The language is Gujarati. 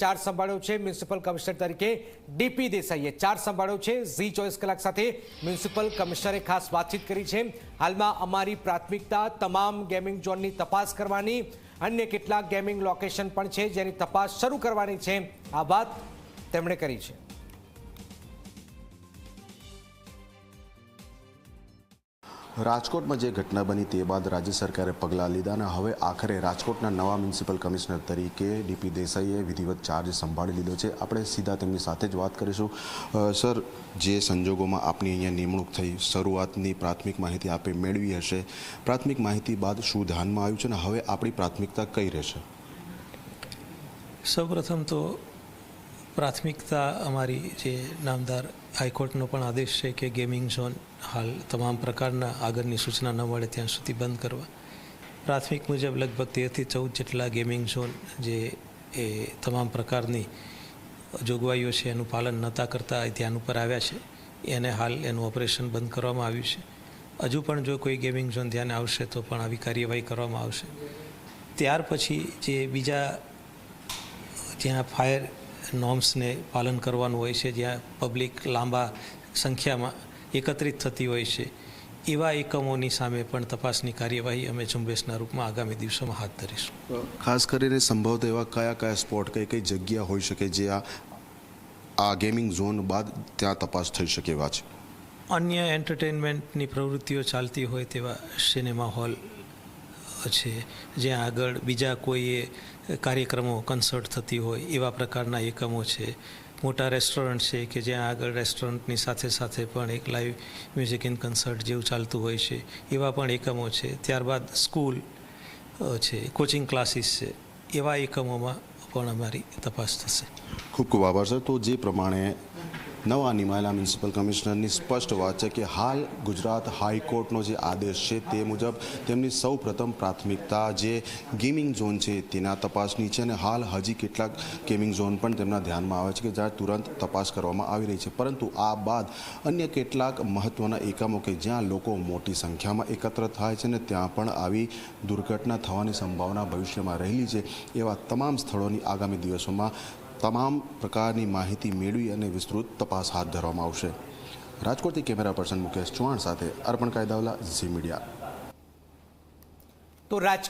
ચાર સંભાળ્યો છે મ્યુનિસિપલ કમિશનર તરીકે ડીપી દેસાઈએ. ચાર સંભાળ્યો છે. ઝી ચોવીસ કલાક સાથે મ્યુનિસિપલ કમિશનરે ખાસ વાતચીત કરી છે. હાલમાં અમારી પ્રાથમિકતા તમામ ગેમિંગ ઝોનની તપાસ કરવાની, અન્ય કેટલાક ગેમિંગ લોકેશન પણ છે જેની તપાસ શરૂ કરવાની છે. આ વાત તેમણે કરી છે. રાજકોટમાં જે ઘટના બની તે બાદ રાજ્ય સરકારે પગલાં લીધા અને હવે આખરે રાજકોટના નવા મ્યુનિસિપલ કમિશનર તરીકે ડીપી દેસાઈએ વિધિવત ચાર્જ સંભાળી લીધો છે. આપણે સીધા તેમની સાથે જ વાત કરીશું. સર, જે સંજોગોમાં આપની અહીંયા નિમણૂક થઈ, શરૂઆતની પ્રાથમિક માહિતી આપે મેળવી હશે. પ્રાથમિક માહિતી બાદ શું ધ્યાનમાં આવ્યું છે અને હવે આપણી પ્રાથમિકતા કઈ રહેશે? સૌપ્રથમ તો પ્રાથમિકતા અમારી જે નામદાર હાઈકોર્ટનો પણ આદેશ છે કે ગેમિંગ ઝોન હાલ તમામ પ્રકારના આગળની સૂચના ન મળે ત્યાં સુધી બંધ કરવા. પ્રાથમિક મુજબ લગભગ તેરથી ચૌદ જેટલા ગેમિંગ ઝોન જે એ તમામ પ્રકારની જોગવાઈઓ છે એનું પાલન નહોતા કરતા ધ્યાન ઉપર આવ્યા છે. એને હાલ એનું ઓપરેશન બંધ કરવામાં આવ્યું છે. હજુ પણ જો કોઈ ગેમિંગ ઝોન ધ્યાને આવશે તો પણ આવી કાર્યવાહી કરવામાં આવશે. ત્યાર પછી જે બીજા જ્યાં ફાયર નોર્મ્સને પાલન કરવાનું હોય છે જ્યાં પબ્લિક લાંબા સંખ્યામાં એકત્રિત થતી હોય છે. એવા એકમોની સામે પણ તપાસની કાર્યવાહી અમે ઝુંબેશના રૂપમાં આગામી દિવસોમાં હાથ ધરીશું. ખાસ કરીને સંભવત એવા કયા કયા સ્પોટ કઈ કઈ જગ્યા હોઈ શકે જે આ આ ગેમિંગ ઝોન બાદ ત્યાં તપાસ થઈ શકે એવા છે? અન્ય એન્ટરટેનમેન્ટની પ્રવૃત્તિઓ ચાલતી હોય તેવા સિનેમા હોલ છે, જ્યાં આગળ બીજા કોઈએ કાર્યક્રમો કન્સર્ટ થતી હોય, એવા પ્રકારના એકમો છે. મોટા રેસ્ટોરન્ટ છે કે જ્યાં આગળ રેસ્ટોરન્ટની સાથે સાથે પણ એક લાઈવ મ્યુઝિક ઇન કન્સર્ટ જેવું ચાલતું હોય છે, એવા પણ એકમો છે. ત્યારબાદ સ્કૂલ છે કોચિંગ ક્લાસીસ છે, એવા એકમોમાં પણ અમારી તપાસ થશે. ખૂબ ખૂબ આભાર સર. તો જે પ્રમાણે નવા નિમાયેલા મ્યુનિસિપલ કમિશનરની સ્પષ્ટ વાત છે કે હાલ ગુજરાત હાઈકોર્ટનો જે આદેશ છે તે મુજબ તેમની સૌ પ્રથમ પ્રાથમિકતા જે ગેમિંગ ઝોન છે તેના તપાસની છે અને હાલ હજી કેટલાક ગેમિંગ ઝોન પણ તેમના ધ્યાનમાં આવે છે કે જ્યાં તુરંત તપાસ કરવામાં આવી રહી છે. પરંતુ આ બાદ અન્ય કેટલાક મહત્ત્વના એકમો કે જ્યાં લોકો મોટી સંખ્યામાં એકત્ર થાય છે અને ત્યાં પણ આવી દુર્ઘટના થવાની સંભાવના ભવિષ્યમાં રહેલી છે એવા તમામ સ્થળોની આગામી દિવસોમાં તમામ પ્રકારની માહિતી મેળવી અને વિસ્તૃત તપાસ હાથ ધરવામાં આવશે. રાજકોટથી કેમેરા પર્સન મુકેશ ચૌહાણ સાથે અર્પણ કાયદાવલા ઝી મીડિયા. તો રાજ